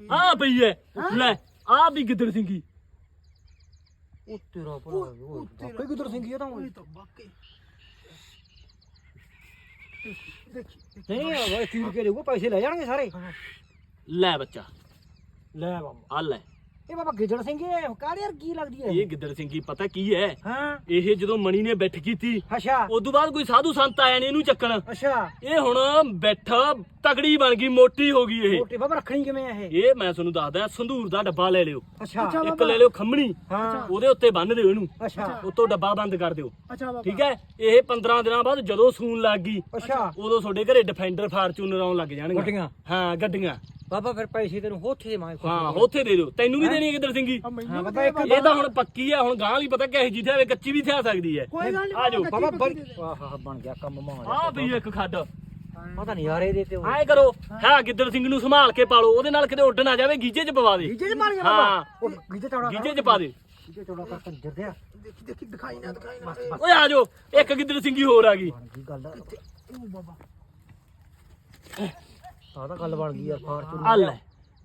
ਆ ਪਈ ਐ। ਲੈ ਆ ਵੀ ਗਿੱਦੜ ਸਿੰਘੀ। ਉਹ ਤੇਰਾ ਭਲਾ ਉਹ ਵਾਕਈ ਕਿਧਰ ਸਿੰਘੀ ਆ ਤਾਂ ਉਹ। ਤਾਂ ਦੇਖੀ ਨਹੀਂ ਆ ਵੇ ਚੀਰ ਕੇ ਦੇਊਗਾ ਪੈਸੇ ਲੈ ਜਾਣਗੇ ਸਾਰੇ। ਲੈ ਬੱਚਾ। ਲੈ ਬਾਬਾ। ਆ ਲੈ। ਇਹ ਬਾਬਾ ਗਿੱਜੜ ਸਿੰਘ ਇਹ ਕਾਹਦੇ ਯਾਰ ਕੀ ਲੱਗਦੀ ਹੈ? ਇਹ ਗਿੱਦੜ ਸਿੰਘੀ ਪਤਾ ਕੀ ਐ ਹਾਂ। ਇਹ ਜਦੋਂ ਮਣੀ ਨੇ ਬੈਠ ਕੀਤੀ ਅੱਛਾ। ਉਦੋਂ ਬਾਅਦ ਕੋਈ ਸਾਧੂ ਸੰਤ ਆਇਆ ਨੇ ਇਹਨੂੰ ਚੱਕਣ। ਅੱਛਾ। ਇਹ ਹੁਣ ਬੈਠ ਤਗੜੀ ਬਣ ਗਈ ਮੋਟੀ ਹੋ ਗਈ ਇਹ। ਮੋਟੇ ਬਾਬਾ ਰੱਖਣੀ ਕਿਵੇਂ ਇਹ? ਇਹ ਮੈਂ ਤੁਹਾਨੂੰ ਦੱਸਦਾ ਸੰਧੂਰ ਦਾ ਡੱਬਾ ਲੈ ਲਿਓ। ਅੱਛਾ। ਇੱਕ ਲੈ ਲਿਓ ਖੰਮਣੀ ਹਾਂ। ਉਹਦੇ ਉੱਤੇ ਬੰਨ ਦਿਓ ਇਹਨੂੰ। ਅੱਛਾ। ਉਤੋਂ ਡੱਬਾ ਬੰਦ ਕਰ ਦਿਓ। ਅੱਛਾ ਬਾਬਾ। ਠੀਕ ਹੈ? ਇਹ 15 ਦਿਨਾਂ ਬਾਅਦ ਜਦੋਂ ਸੂਨ ਲੱਗ ਗਈ ਅੱਛਾ। ਉਦੋਂ ਤੁਹਾਡੇ ਘਰੇ ਡਿਫੈਂਡਰ ਫਾਰਚੂਨਰ ਆਉਣ ਲੱਗ ਜਾਣਗੇ ਗੱਡੀਆਂ। ਹਾਂ ਗੱਡੀਆਂ। ਬਾਬਾ ਫਿਰ ਪੈਸੇ ਤੈਨੂੰ ਹੋਥੇ ਦੇ ਮਾਂਗੇ ਹਾਂ ਉੱਥੇ ਦੇ ਦਿਓ। ਤੈਨੂੰ ਵੀ ਦੇਣੀ ਹੈ ਕਿੱਧਰ ਸਿੰਘੀ ਹਾਂ ਬਾਬਾ ਇੱਕ ਇਹ ਤਾਂ ਹੁਣ ਪੱਕੀ ਆ ਹੁਣ ਗਾਂ ਵਾਲੀ ਪਤਾ ਕਿਹੋ ਜੀ ਥਿਆਵੇ ਕੱਚੀ ਵੀ ਥਿਆ ਸਕਦੀ ਹੈ। ਕੋਈ ਗੱਲ ਨਹੀਂ ਆ ਜਾਓ, ਬਾਬਾ ਬੜੀ ਆਹ ਬਣ ਗਿਆ ਕੰਮ ਮਾਂ ਆ ਵੀ ਇੱਕ ਖੱਡ। ਪਤਾ ਨਹੀਂ ਯਾਰ ਇਹਦੇ ਤੇ ਐ ਕਰੋ ਹੈ। ਗਿੱਦੜ ਸਿੰਘ ਨੂੰ ਸੰਭਾਲ ਕੇ ਪਾਲੋ ਉਹਦੇ ਨਾਲ ਕਿਤੇ ਉੱਡ ਨਾ ਜਾਵੇ ਗੀਜੇ 'ਚ ਪਵਾ ਦੇ। ਗੀਜੇ ਚ ਮਾਰ ਗਿਆ ਹਾਂ। ਬਾਬਾ ਉਹ ਗੀਜੇ ਚੌੜਾ ਗੀਜੇ 'ਚ ਪਾ ਦੇ। ਗੀਜੇ ਚੌੜਾ ਕਰ ਕੰਜਰ ਦਿਆ ਦੇਖੀ ਦੇਖੀ ਦਿਖਾਈ ਨਾ ਦਿਖਾਈ ਨਾ। ਓਏ ਆ ਜਾਓ ਇੱਕ ਗਿੱਦੜ ਸਿੰਘੀ ਹੋਰ ਆ ਗਈ। ਬਣ ਗੱਲ। ਉਹ ਬਾਬਾ। ਆਹ ਤਾਂ ਗੱਲ ਬਣ ਗਈ ਯਾਰ ਫਾਰਚੂਨ ਆ ਲੈ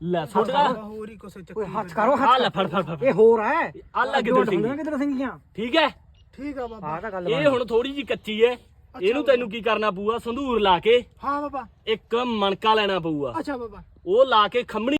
ਲੈ ਛੋਟਾ ਬਾਬਾ ਹੋਰ ਹੀ ਕੁਛ ਓਏ ਚੱਕੀ ਹੱਥ ਕਰੋ ਆ ਲੈ ਹੱਥ ਫੜ ਫੜ ਫੜ। ਇਹ ਹੋਰ ਹੈ। ਆ ਲੈ ਗਿੱਦੜ ਸਿੰਘ ਕਿਧਰ ਸਿੰਘੀਆਂ ਠੀਕ ਹੈ? ਠੀਕ ਆ ਬਾਬਾ। ਆਹ ਤਾਂ ਗੱਲ ਇਹ ਹੁਣ ਥੋੜੀ ਜੀ ਕੱਚੀ ਹੈ। ਇਹਨੂੰ ਤੈਨੂੰ ਕੀ ਕਰਨਾ ਪਊਗਾ? ਸੰਧੂਰ ਲਾ ਕੇ ਹਾਂ ਬਾਬਾ। ਇੱਕ ਮਣਕਾ ਲੈਣਾ ਪਊਗਾ। ਅੱਛਾ ਬਾਬਾ। ਉਹ ਲਾ ਕੇ ਖੰਮਣੀ